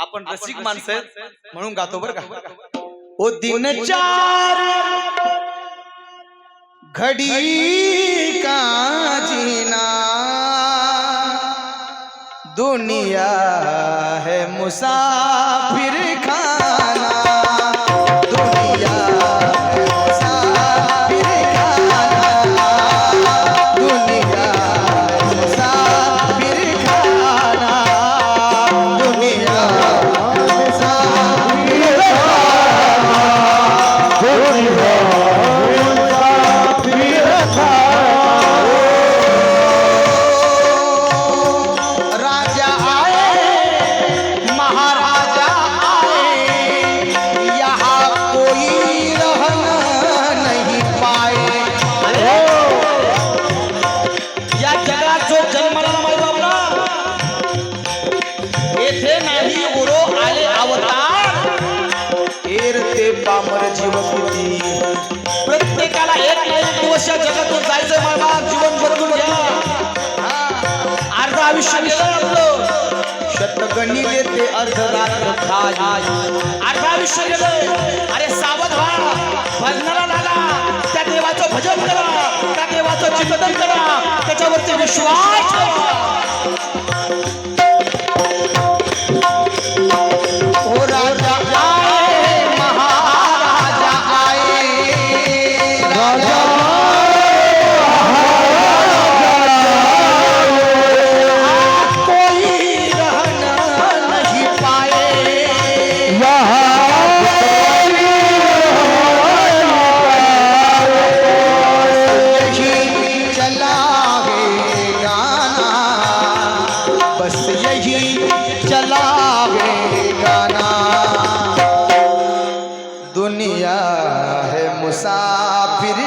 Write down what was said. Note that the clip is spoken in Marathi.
आपण रसिक माणसं आहेत, म्हणून गातो बरं का. ओ दिन चार घडी का जीना। दुनिया है मुसाफिर। Lord. पामर जीव किती प्रत्येकाला एक ना एक दिवस या जगातून जायचं मला जीवन बदलून घ्या. अर्ध आयुष्य गेलं आपलं. शतगणिले ते अर्ध रात्र खाय अर्ध आयुष्य गेलं. अरे सावध व्हा. भजनाला लागा. त्या देवाचं भजन करा. त्या देवाचं चिंतन करा. त्याच्यावरती विश्वास ठेवा. কাফির